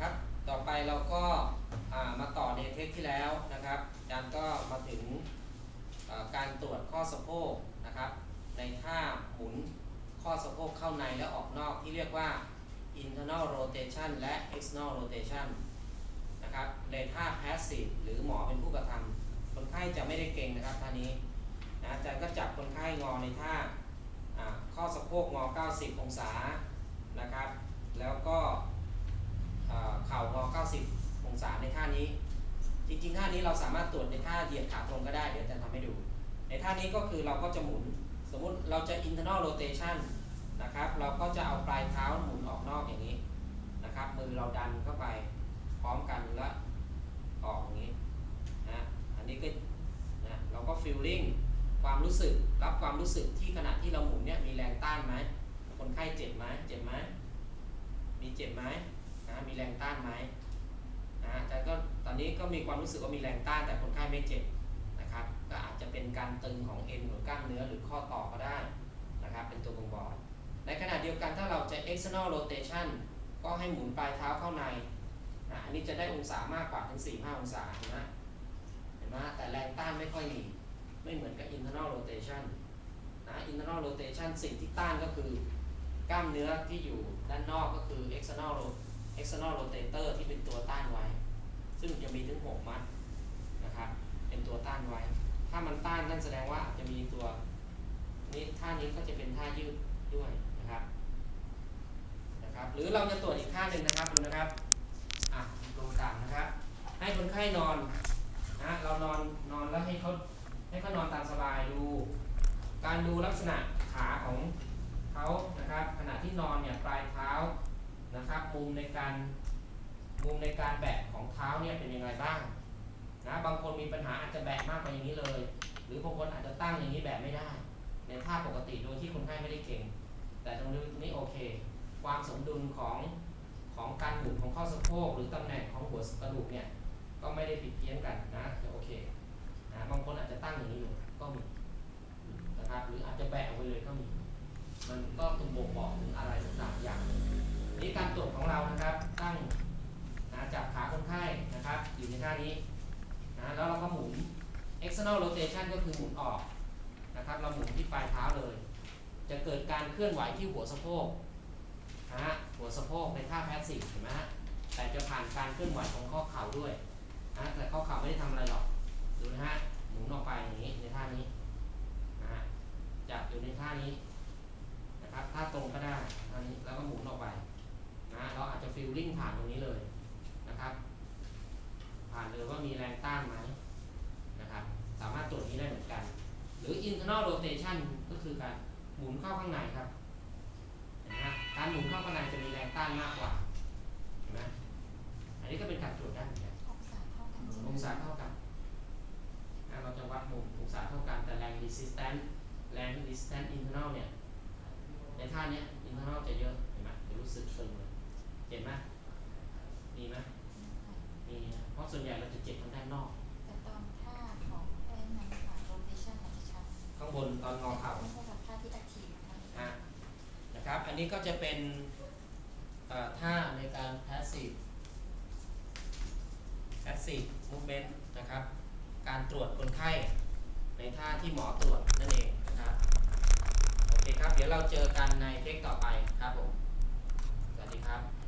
ครับ ต่อไปเราก็ามาต่อในเทคที่แล้วนะครับอาจารย์ก็มาถึงการตรวจข้อสะโพกนะครับ ในท่าหมุนข้อสะโพกเข้าในและออกนอกที่เรียกว่า internal rotation และ external rotation นะครับในท่า passive หรือหมอเป็นผู้กระทำคนไข้จะไม่ได้เก่งนะครับท่านี้นะอาจารย์ก็จับคนไข้งอในท่าอ่าข้อสะโพกงอ 90 องศานะครับ แล้วก็ เอ่อเข่างอ 90 องศาใน ท่านี้ จริงๆท่านี้เราสามารถตรวจในท่าเหยียดขาตรงก็ได้ เดี๋ยวจะทำให้ดู ในท่านี้ก็คือเราก็จะหมุน สมมุติเราจะ internal rotation นะครับ เราก็จะเอาปลายเท้าหมุนออกนอกอย่างนี้นะครับ มือเราดันเข้าไปพร้อมกันแล้วออกอย่างนี้นะ อันนี้ก็นะเราก็ feeling ความรู้สึกรับความรู้สึกที่ขณะที่เราหมุนเนี่ยมีแรงต้านไหมคนไข้เจ็บไหมเจ็บไหมมีเจ็บไหมนะมีแรงต้านไหม นะแต่ก็ตอนนี้ก็มีความรู้สึกว่ามีแรงต้านแต่คนไข้ไม่เจ็บนะครับ ก็อาจจะเป็นการตึงของเอ็นหรือกล้ามเนื้อหรือข้อต่อก็ได้นะครับ เป็นตัวบ่งบอกในขณะเดียวกันถ้าเราจะ external rotation ก็ให้หมุนปลายเท้าเข้าในนะอันนี้จะได้องศามากกว่าถึง 4-5 องศาเห็นไหมเห็นไหมแต่แรงต้านไม่ค่อยมี ไม่เหมือนกับ internal rotation นะ internal rotation สิ่งที่ต้านก็คือกล้ามเนื้อที่อยู่ด้านนอกก็คือ external ro- external rotator ที่เป็นตัวต้านไว้ ซึ่งจะมีถึง 6 มัดนะครับ เป็นตัวต้านไว้ ถ้ามันต้านนั่นแสดงว่าจะมีตัวนี้ท่านี้ก็จะเป็นท่ายืดด้วยนะครับนะครับ หรือเราจะตรวจอีกท่าหนึ่งนะครับดูนะครับอะตรงกลางนะครับ ให้คนไข้นอนนะเรานอนนอนแล้วให้เขาให้เขานอนตามสบายดู การดูลักษณะขาของเขานะครับ ขณะที่นอนเนี่ยปลายเท้า นะครับมุมในการมุมในการแบะของเท้าเนี่ยเป็นยังไงบ้างนะบางคนมีปัญหาอาจจะแบะมากกว่าอย่างนี้เลย หรือบางคนอาจจะตั้งอย่างนี้แบะไม่ได้ ในท่าปกติโดยที่คนไข้ไม่ได้เก่ง แต่ตรงนี้นี่โอเค ความสมดุลของของการหมุนของข้อสะโพกหรือตำแหน่งของหัวกระดูกเนี่ยก็ไม่ได้ผิดเพี้ยนกันนะจะโอเคนะบางคนอาจจะตั้งอย่างนี้เลยก็มี external rotation ก็คือหมุนออกนะครับ เราหมุนที่ปลายเท้าเลย จะเกิดการเคลื่อนไหวที่หัวสะโพกนะฮะหัวสะโพกในท่าแพสซีฟเห็นไหมฮะแต่จะผ่านการเคลื่อนไหวของข้อเข่าด้วยนะแต่ข้อเข่าไม่ได้ทำอะไรหรอกดูนะฮะหมุนออกไปอย่างนี้ในท่านี้นะฮะจับอยู่ในท่านี้นะครับถ้าตรงก็ได้อันนี้แล้วก็หมุนออกไปนะเราอาจจะฟิลลิ่งผ่านตรงนี้เลยนะครับ ผ่านเลยว่ามีแรงต้านไหม สามารถตรวจนี้ได้เหมือนกัน หรือ internal rotation ก็คือการหมุนเข้าข้างในครับเห็นไหมฮะการหมุนเข้าข้างในจะมีแรงต้านมากกว่าเห็นไหมอันนี้ก็เป็นการตรวจได้เหมือนกันองศาเท่ากันใช่ไหมองศาเท่ากันนะเราจะวัดมุมองศาเท่ากันแต่แรง resistance แรง resistance internal เนี่ยในท่าเนี้ย internal จะเยอะเห็นไหมจะรู้สึกตึงเลยเจ็บไหมมีไหมมีนะเพราะส่วนใหญ่เราจะเจ็บทางด้านนอก แต่ตอนท่าของไอ้นั้นค่ะ rotation อาจจะชัด ข้าง บนตอนงอเข่าไม่ใช่แบบท่าที่ active นะคะนะนะครับ อันนี้ก็จะเป็นเอ่อท่าในการ passive passive movement นะครับ การตรวจคนไข้ในท่าที่หมอตรวจนั่นเองนะครับโอเคครับ เดี๋ยวเราเจอกันในเทคต่อไปครับผม สวัสดีครับ